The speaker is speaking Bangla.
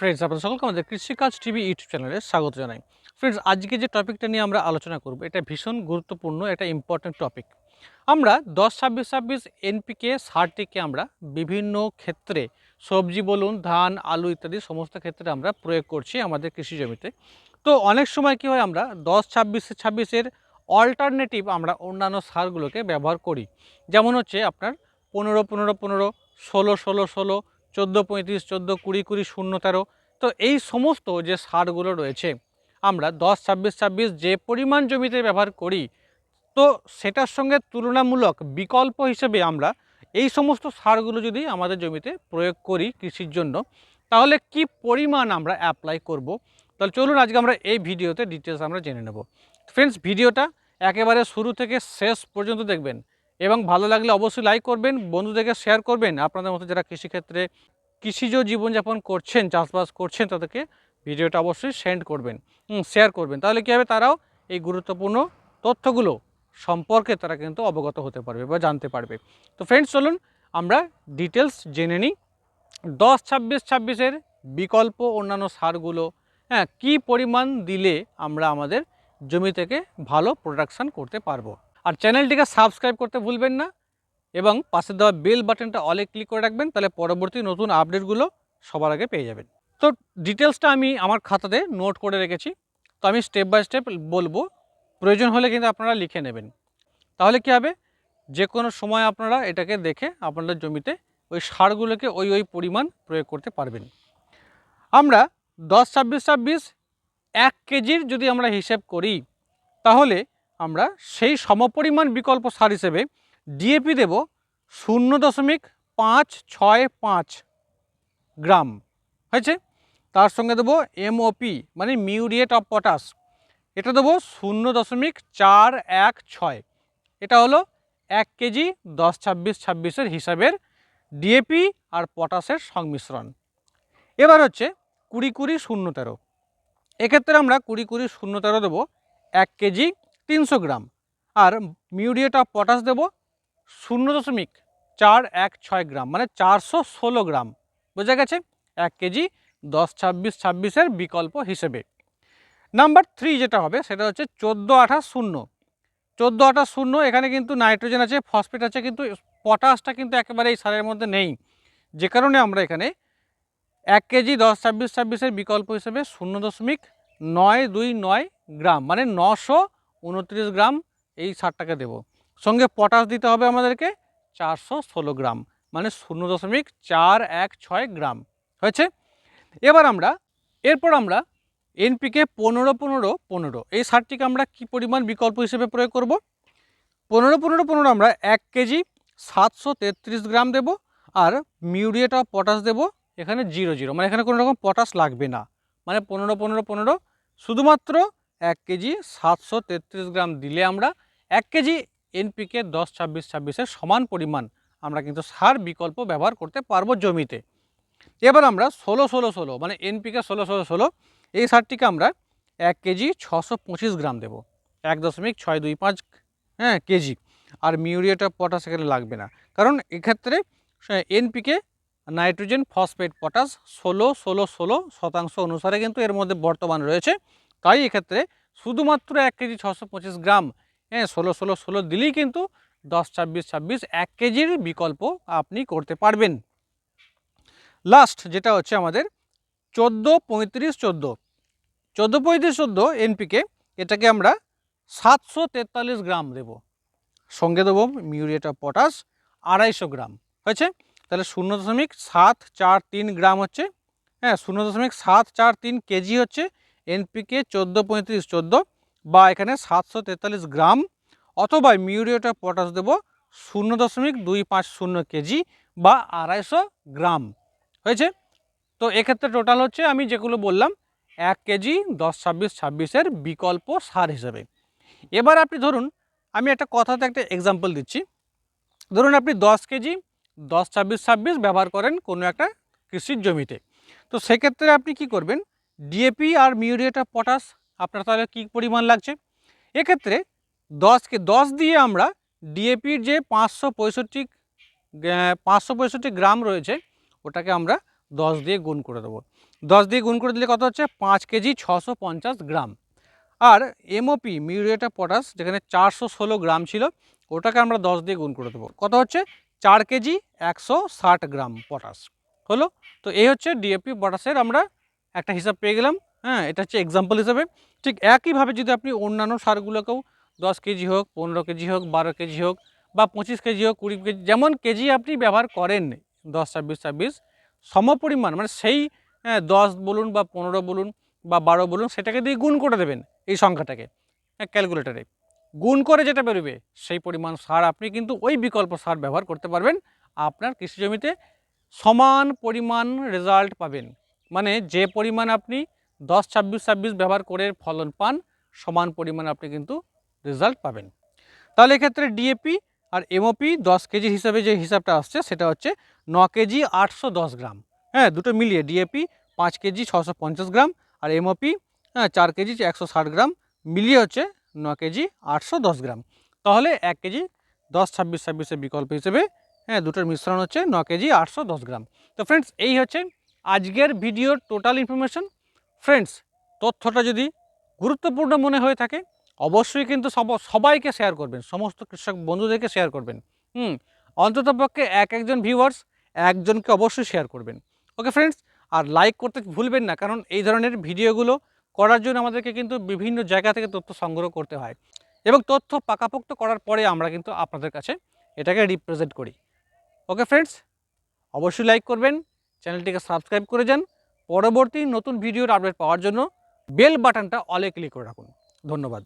ফ্রেন্ডস আপনাদের সকলকে আমাদের কৃষিকাজ টিভি ইউটিউব চ্যানেলে স্বাগত জানাই। ফ্রেন্ডস আজকে যে টপিকটা নিয়ে আমরা আলোচনা করব, এটা ভীষণ গুরুত্বপূর্ণ একটা ইম্পর্ট্যান্ট টপিক আমরা দশ, ছাব্বিশ ছাব্বিশ এনপিকে সারটিকে আমরা বিভিন্ন ক্ষেত্রে, সবজি বলুন, ধান, আলু ইত্যাদি সমস্ত ক্ষেত্রে আমরা প্রয়োগ করছি আমাদের কৃষি জমিতে। তো অনেক সময় কী হয়, আমরা দশ, ছাব্বিশ, ছাব্বিশের অল্টারনেটিভ আমরা অন্যান্য সারগুলোকে ব্যবহার করি। যেমন হচ্ছে আপনার পনেরো পনেরো পনেরো, ষোলো ষোলো ষোলো চোদ্দ পঁয়ত্রিশ, চোদ্দ কুড়ি কুড়ি শূন্য তেরো। তো এই সমস্ত যে সারগুলো রয়েছে, আমরা দশ, ছাব্বিশ ছাব্বিশ যে পরিমাণ জমিতে ব্যবহার করি, তো সেটার সঙ্গে তুলনামূলক বিকল্প হিসেবে আমরা এই সমস্ত সারগুলো যদি আমাদের জমিতে প্রয়োগ করি কৃষির জন্য, তাহলে কি পরিমাণ আমরা অ্যাপ্লাই করব? তাহলে চলুন আজকে আমরা এই ভিডিওতে ডিটেলস আমরা জেনে নেব। ফ্রেন্ডস ভিডিওটা একেবারে শুরু থেকে শেষ পর্যন্ত দেখবেন। এবং ভালো লাগলে অবশ্যই লাইক করবেন, বন্ধুদেরকে শেয়ার করবেন। আপনাদের মতো যারা কৃষিক্ষেত্রে কৃষিজ জীবনযাপন করছেন, চাষবাস করছেন, তাদেরকে ভিডিওটা অবশ্যই সেন্ড করবেন শেয়ার করবেন। তাহলে কী হবে? তারাও এই গুরুত্বপূর্ণ তথ্যগুলো সম্পর্কে তারা কিন্তু অবগত হতে পারবে বা জানতে পারবে। তো ফ্রেন্ডস চলুন আমরা ডিটেলস জেনে নিই। দশ ছাব্বিশ ছাব্বিশের বিকল্প অন্যান্য সারগুলো হ্যাঁ কী পরিমাণ দিলে আমরা আমাদের জমি থেকে ভালো প্রোডাকশান করতে পারব? আর চ্যানেলটিকে সাবস্ক্রাইব করতে ভুলবেন না এবং পাশে দেওয়া বেল বাটনটা অলে ক্লিক করে রাখবেন, তাহলে পরবর্তী নতুন আপডেটগুলো সবার আগে পেয়ে যাবেন। তো ডিটেলসটা আমি আমার খাতাতে নোট করে রেখেছি। তো আমি স্টেপ বাই স্টেপ বলব, প্রয়োজন হলে কিন্তু আপনারা লিখে নেবেন। তাহলে কী হবে? যে কোনো সময় আপনারা এটাকে দেখে আপনাদের জমিতে ওই সারগুলোকে ওই ওই পরিমাণ প্রয়োগ করতে পারবেন। আমরা দশ ছাব্বিশ ছাব্বিশ এক কেজির যদি আমরা হিসেব করি, তাহলে আমরা সেই সমপরিমাণ বিকল্প সার হিসেবে ডিএপি দেব শূন্য দশমিক পাঁচ ছয় পাঁচ গ্রাম। হয়েছে? তার সঙ্গে দেবো এমওপি মানে মিউরিয়েট অফ পটাশ। এটা দেবো শূন্য দশমিক চার এক ছয়। এটা হলো এক কেজি দশ ছাব্বিশ ছাব্বিশের হিসাবের ডিএপি আর পটাশের সংমিশ্রণ। এবার হচ্ছে কুড়ি কুড়ি শূন্য তেরো। এক্ষেত্রে আমরা কুড়ি কুড়ি শূন্য তেরো দেবো এক কেজি তিনশো গ্রাম। আর মিউরিয়েট অফ পটাশ দেবো শূন্য দশমিক চার এক ছয় গ্রাম মানে চারশো ষোলো গ্রাম। বোঝা গেছে? এক কেজি দশ ছাব্বিশ ছাব্বিশের বিকল্প হিসেবে। নাম্বার থ্রি যেটা হবে, সেটা হচ্ছে চোদ্দ আঠাশ শূন্য। চোদ্দ আঠাশ শূন্য, এখানে কিন্তু নাইট্রোজেন আছে, ফসফেট আছে, কিন্তু পটাশটা কিন্তু একেবারে এই সারের মধ্যে নেই। যে কারণে আমরা এখানে এক কেজি দশ ছাব্বিশ ছাব্বিশের বিকল্প হিসেবে শূন্য দশমিক নয় দুই নয় গ্রাম মানে নশো উনত্রিশ গ্রাম এই সারটাকে দেব। সঙ্গে পটাশ দিতে হবে আমাদেরকে চারশো ষোলো গ্রাম মানে শূন্য দশমিক চার এক ছয় গ্রাম। হয়েছে? এবার আমরা, এরপর আমরা এনপিকে পনেরো পনেরো পনেরো, এই সারটিকে আমরা কি পরিমাণ বিকল্প হিসেবে প্রয়োগ করব? পনেরো পনেরো পনেরো আমরা এক কেজি সাতশো তেত্রিশ গ্রাম দেব আর মিউরিয়েট অফ পটাশ দেব এখানে জিরো জিরো মানে এখানে কোনো রকম পটাশ লাগবে না। মানে পনেরো পনেরো পনেরো, শুধুমাত্র এক কেজি সাতশো তেত্রিশ গ্রাম দিলে আমরা এক কেজি এনপিকে দশ, ছাব্বিশ, ছাব্বিশের সমান পরিমাণ আমরা কিন্তু সার বিকল্প ব্যবহার করতে পারব জমিতে। এবার আমরা ষোলো ষোলো ষোলো মানে এনপিকে ষোলো ষোলো ষোলো, এই সারটিকে আমরা এক কেজি ছশো পঁচিশ গ্রাম দেবো। এক দশমিক ছয় দুই পাঁচ হ্যাঁ কেজি। আর মিউরিয়েট পটাশ এখানে লাগবে না। কারণ এক্ষেত্রে এনপিকে নাইট্রোজেন, ফসফেট, পটাশ ষোলো ষোলো ষোলো শতাংশ অনুসারে কিন্তু এর মধ্যে বর্তমান রয়েছে। তাই এক্ষেত্রে শুধুমাত্র এক কেজি ছশো পঁচিশ গ্রাম হ্যাঁ ষোলো ষোলো ষোলো দিলেই কিন্তু দশ ছাব্বিশ ছাব্বিশ এক কেজির বিকল্প আপনি করতে পারবেন। লাস্ট যেটা হচ্ছে আমাদের চোদ্দ পঁয়ত্রিশ চোদ্দ। চোদ্দ পঁয়ত্রিশ চোদ্দ এনপিকে এটাকে আমরা সাতশো তেতাল্লিশ গ্রাম দেব। সঙ্গে দেবো মিউরিয়েট অফ পটাশ আড়াইশো গ্রাম। হয়েছে? তাহলে শূন্য দশমিক সাত চার তিন গ্রাম হচ্ছে হ্যাঁ শূন্য দশমিক সাত চার তিন কেজি হচ্ছে এনপিকে চোদ্দ পঁয়ত্রিশ, চোদ্দ বা এখানে সাতশো তেতাল্লিশ গ্রাম অথবা মিউরিয়েট পটাশ দেবো শূন্য দশমিক দুই পাঁচ শূন্য কেজি বা আড়াইশো গ্রাম। হয়েছে? তো এক্ষেত্রে টোটাল হচ্ছে আমি যেগুলো বললাম, এক কেজি দশ ছাব্বিশ ছাব্বিশের বিকল্প সার হিসেবে। এবার আপনি ধরুন, আমি একটা কথাতে একটা এক্সাম্পল দিচ্ছি। ধরুন আপনি দশ কেজি দশ ছাব্বিশ ছাব্বিশ ব্যবহার করেন কোনো একটা কৃষির জমিতে। তো সেক্ষেত্রে আপনি কি করবেন ডিএপি আর মিউরিয়েট অফ পটাশ আপনার তাহলে কী পরিমাণ লাগছে? এক্ষেত্রে দশকে দশ দিয়ে আমরা ডিএপির যে পাঁচশো পঁয়ষট্টি পাঁচশো পঁয়ষট্টি গ্রাম রয়েছে, ওটাকে আমরা দশ দিয়ে গুণ করে দেবো। দশ দিয়ে গুণ করে দিলে কত হচ্ছে? পাঁচ কেজি ছশো পঞ্চাশ গ্রাম। আর এমওপি মিউরিয়েটা পটাশ যেখানে চারশো ষোলো গ্রাম ছিল, ওটাকে আমরা দশ দিয়ে গুণ করে দেবো। কত হচ্ছে? চার কেজি একশো ষাট গ্রাম পটাশ হলো? তো এই হচ্ছে ডিএপি পটাশের আমরা একটা হিসাব পেয়ে গেলাম হ্যাঁ এটা হচ্ছে এক্সাম্পল হিসাবে। ঠিক একইভাবে যদি আপনি অন্যান্য সারগুলোকেও দশ কেজি হোক পনেরো কেজি হোক বারো কেজি হোক বা পঁচিশ কেজি হোক কুড়ি কেজি যেমন কেজি আপনি ব্যবহার করেন দশ ছাব্বিশ ছাব্বিশ সমপরিমাণ মানে সেই হ্যাঁ, দশ বলুন বা পনেরো বলুন বা বারো বলুন সেটাকে দিয়ে গুণ করে দেবেন এই সংখ্যাটাকে ক্যালকুলেটারে গুণ করে যেটা বেরোবে সেই পরিমাণ সার আপনি কিন্তু ওই বিকল্প সার ব্যবহার করতে পারবেন। আপনার কৃষি জমিতে সমান পরিমাণ রেজাল্ট পাবেন। মানে যে পরিমাণ আপনি দশ, ছাব্বিশ ছাব্বিশ ব্যবহার করে ফলন পান, সমান পরিমাণ আপনি কিন্তু রেজাল্ট পাবেন। তাহলে এক্ষেত্রে ডিএপি আর এমওপি দশ কেজি হিসাবে যে হিসাবটা আসছে, সেটা হচ্ছে ন কেজি আটশো দশ গ্রাম। হ্যাঁ দুটো মিলিয়ে ডিএপি পাঁচ কেজি ছশো পঞ্চাশ গ্রাম আর এমওপি হ্যাঁ চার কেজি একশো ষাট গ্রাম মিলিয়ে হচ্ছে ন কেজি আটশো দশ গ্রাম। তাহলে এক কেজি দশ, ছাব্বিশ, ছাব্বিশের বিকল্প হিসেবে হ্যাঁ দুটোর মিশ্রণ হচ্ছে ন কেজি আটশো দশ গ্রাম। তো ফ্রেন্ডস এই হচ্ছে আজকের ভিডিওর টোটাল ইনফরমেশন ফ্রেন্ডস তথ্যটা যদি গুরুত্বপূর্ণ মনে হয়ে থাকে, অবশ্যই কিন্তু সব, সবাইকে শেয়ার করবেন, সমস্ত কৃষক বন্ধুদেরকে শেয়ার করবেন, হুম অন্ততপক্ষে এক একজন ভিউয়ার্স একজনকে অবশ্যই শেয়ার করবেন ওকে ফ্রেন্ডস আর লাইক করতে ভুলবেন না, কারণ এই ধরনের ভিডিওগুলো করার জন্য আমাদেরকে কিন্তু বিভিন্ন জায়গা থেকে তথ্য সংগ্রহ করতে হয়, এবং তথ্য পাকাপোক্ত করার পরে আমরা কিন্তু আপনাদের কাছে এটাকে রিপ্রেজেন্ট করি ওকে ফ্রেন্ডস অবশ্যই লাইক করবেন চ্যানেলটিকে সাবস্ক্রাইব করে যান। পরবর্তী নতুন ভিডিওর আপডেট পাওয়ার জন্য বেল বাটনটা অলে ক্লিক করে রাখুন। ধন্যবাদ।